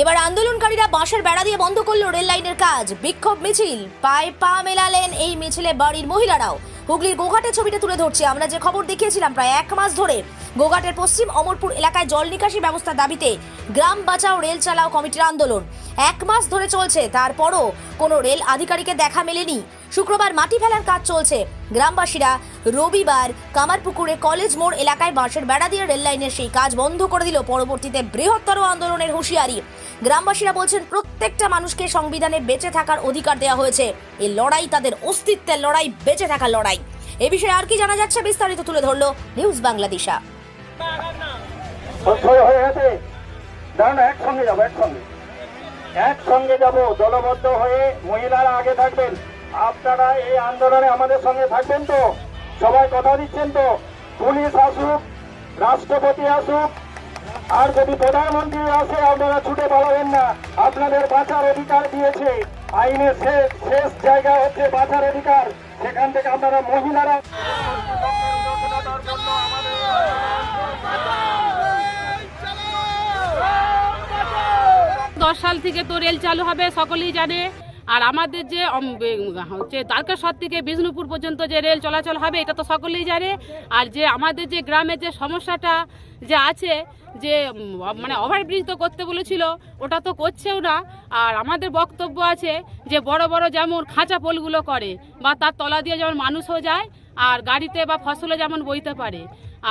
এবার আন্দোলনকারীরা বাঁশের বেড়া দিয়ে বন্ধ করল রেল লাইনের কাজ। বিক্ষোভ মিছিল। পায়ে পা মেলালেন এই মিছিলে বাড়ির মহিলারাও। হুগলির গোঘাটের ছবিটা তুলে ধরছি। আমরা যে খবর দেখিয়েছিলাম প্রায় এক মাস ধরে, গোঘাটের পশ্চিম অমরপুর এলাকায় জল নিকাশি ব্যবস্থা দাবিতে গ্রাম বাঁচাও, রেল চালাও কমিটির আন্দোলন। এক মাস ধরে চলছে, তারপরও কোনো রেল আধিকারিকের দেখা মেলেনি। শুক্রবার মাটি ফেলার কাজ চলছে। গ্রামবাসীরা রবিবার কামারপুকুরে কলেজ মোড় এলাকায় বাঁশের বেড়া দিয়ে রেল লাইনের সেই কাজ বন্ধ করে দিল। পরবর্তীতে বৃহত্তর আন্দোলনের হুঁশিয়ারি। গ্রামবাসীরা বলছেন, প্রত্যেকটা মানুষকে সংবিধানে বেঁচে থাকার অধিকার দেওয়া হয়েছে। এই লড়াই তাদের অস্তিত্বের লড়াই, বেঁচে থাকার লড়াই। এ বিষয়ে আর কি জানা যাচ্ছে বিস্তারিত তুলে ধরলো নিউজ বাংলাদেশা। দাঁড়ান একসঙ্গে যাব, একসঙ্গে। একসঙ্গে যাব, দলবদ্ধ হয়ে মহিলারা আগে থাকবেন। আপনারা এই আন্দোলনে আমাদের সঙ্গে থাকবেন তো। সবাই কথা দিচ্ছেন তো। পুলিশ আসুক, রাষ্ট্রপতি আসুক, আর যদি প্রধানমন্ত্রী আসে, আপনারা ছুটে পালাবেন না। আপনাদের বাঁচার অধিকার দিয়েছে। আইনের শেষ শেষ জায়গা হচ্ছে বাঁচার অধিকার। সেখান থেকে আপনারা মহিলারা দশ সাল থেকে তো রেল চালু হবে, সকলেই জানে। আর আমাদের যে হচ্ছে তারকেশ্বর থেকে বিষ্ণুপুর পর্যন্ত যে রেল চলাচল হবে, এটা তো সকলেই জানে। আর যে, আমাদের যে গ্রামের যে সমস্যাটা যে আছে, যে মানে ওভারব্রিজ তো করতে বলেছিল, ওটা তো করছেও না। আর আমাদের বক্তব্য আছে যে, বড় বড় যেমন খাঁচা পোলগুলো করে, বা তার তলা দিয়ে যেমন মানুষও যায়, আর গাড়িতে বা ফসলে যেমন বইতে পারে।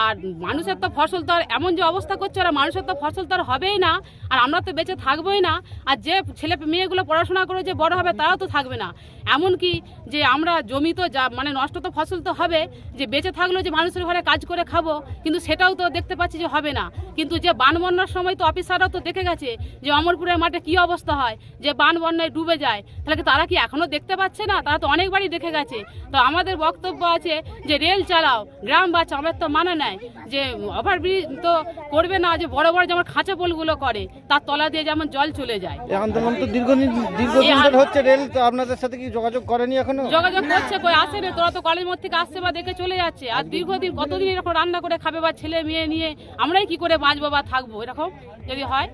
আর মানুষের তো ফসল তো আর এমন যে অবস্থা করছে, ওরা মানুষের তো ফসল তো আর হবেই না, আর আমরা তো বেঁচে থাকবোই না, আর যে ছেলে মেয়েগুলো পড়াশোনা করে যে বড় হবে তারাও তো থাকবে না। এমনকি যে আমরা জমি তো যা মানে নষ্ট তো ফসল তো হবে, যে বেঁচে থাকলেও যে মানুষের ঘরে কাজ করে খাব, কিন্তু সেটাও তো দেখতে পাচ্ছি যে হবে না। কিন্তু যে বান বন্যার সময় তো অফিসাররা তো দেখে গেছে যে অমরপুরের মাঠে কি অবস্থা হয়, যে বান বন্যায় ডুবে যায়, তাহলে তারা কি এখনও দেখতে পাচ্ছে না? তারা তো অনেকবারই দেখে গেছে। তো আমাদের বক্তব্য আছে যে রেল চালাও, গ্রাম বাঁচা আমাদের তো মানে নেয় যে ওভারব্রিজ তো করবে না যে বড় বড় যেমন খাঁচা পোলগুলো করে তার তলা দিয়ে যেমন জল চলে যায়। এই আন্দোলন তো দীর্ঘদিন দীর্ঘদিন ধরে হচ্ছে রেল তো আপনাদের সাথে কি যোগাযোগ করেনি এখনও? যোগাযোগ করছে কই আসে না তোরা তো কলেজ মোড় থেকে আসছে বা দেখে চলে যাচ্ছে। আর দীর্ঘদিন কতদিন এরকম রান্না করে খাবে বা ছেলে মেয়ে নিয়ে আমরাই কি করে বাঁচবো বা থাকব এরকম যদি হয়?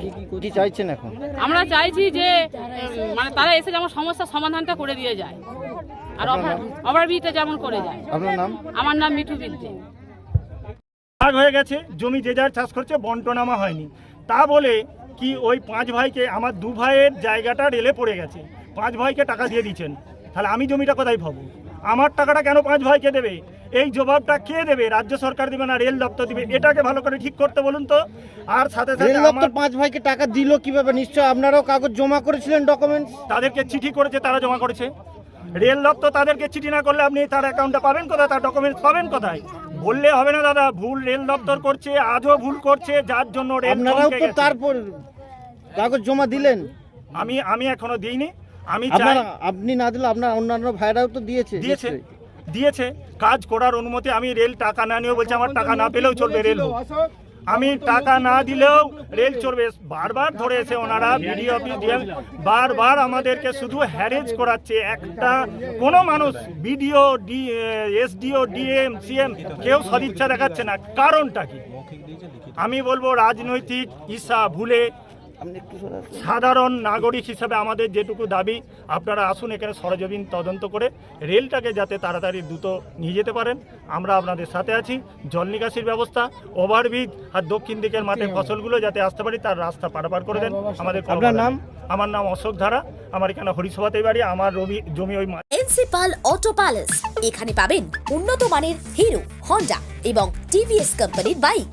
কি কি চাইছেন এখন? আমরা চাইছি যে মানে তারা এসে যেমন সমস্যার সমাধানটা করে দিয়ে যায়। আর ওভারব্রিজটা যেমন করে যায়। আপনার নাম? আমার নাম মিঠু বিদ্যে। ভাগ হয়ে গেছে জমি যে যার চাষ করছে বন্টনামা হয়নি। তা বলে কি ওই পাঁচ ভাইকে আমার দু ভাইয়ের জায়গাটা রেলে পড়ে গেছে। পাঁচ ভাইকে টাকা দিয়ে দিচ্ছেন। তাহলে আমি জমিটা কোথায় পাবো? আমার টাকাটা কেন পাঁচ ভাইকে দেবে? এই জবাবটা কে দেবে? রাজ্য সরকার দিবে না রেল দপ্তর দিবে? এটাকে ভালো করে ঠিক করতে বলুন তো। আর সাথে সাথে রেল দপ্তর পাঁচ ভাইকে টাকা দিল কীভাবে? নিশ্চয় আপনারাও কাগজ জমা করেছিলেন ডকুমেন্টস তাদেরকে চিঠি করেছে তারা জমা করেছে। রেল দপ্তর তাদেরকে চিঠি না করলে আপনি তার অ্যাকাউন্টটা পাবেন কোথায়? তার ডকুমেন্টস পাবেন কোথায়? বললে হবে না দাদা ভুল রেল দপ্তর করছে আজও ভুল করছে যার জন্য রেল আপনারাও তো তারপর কাগজ জমা দিলেন। আমি আমি এখনও দিইনি। আমি চাই আপনারা আপনি না দিলে আপনার অন্যান্য ভাইরাও তো দিয়েছে। দিয়েছে। নিশ্চয়ই। দিয়েছে। কাজ করার অনুমতি আমি রেল টাকা না নিয়েও বলছে আমার টাকা না পেলেও চলবে রেল। হোক। আমি টাকা না দিলেও রেল চলবে বারবার ধরে এসে ওনারা বিডিও অফিস দিয়ে বারবার আমাদেরকে শুধু হ্যারেজ করাচ্ছে। একটা কোনো মানুষ, BDO, D, SDO, DM, CM, কেউ সদিচ্ছা দেখাচ্ছে না। কারণটা কি? আমি বলব রাজনৈতিক ইসা ভুলে সাধারণ নাগরিক হিসাবে আমাদের যেটুকু দাবি আপনারা আসুন এখানে সরজমিন তদন্ত করে রেলটাকে যাতে তাড়াতাড়ি দ্রুত নিয়ে যেতে পারেন। আমরা আপনাদের সাথে আছি। জল নিকাশির ব্যবস্থা ওভারব্রিজ আর দক্ষিণ দিকের মাঠে ফসলগুলো যাতে আসতে পারি তার রাস্তা পারাপার করে দেন। আমাদের কোনো আপনার নাম? আমার নাম অশোক ধারা। আমার এখানে হরিসভাতেই বাড়ি আমার রবি জমি ওই এনসিপাল অটো প্যালেস। এখানে পাবেন উন্নত মানের হিরো হন্ডা এবং টিভিএস কোম্পানির বাইক।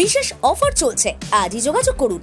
বিশেষ অফার চলছে। আজই যোগাযোগ করুন।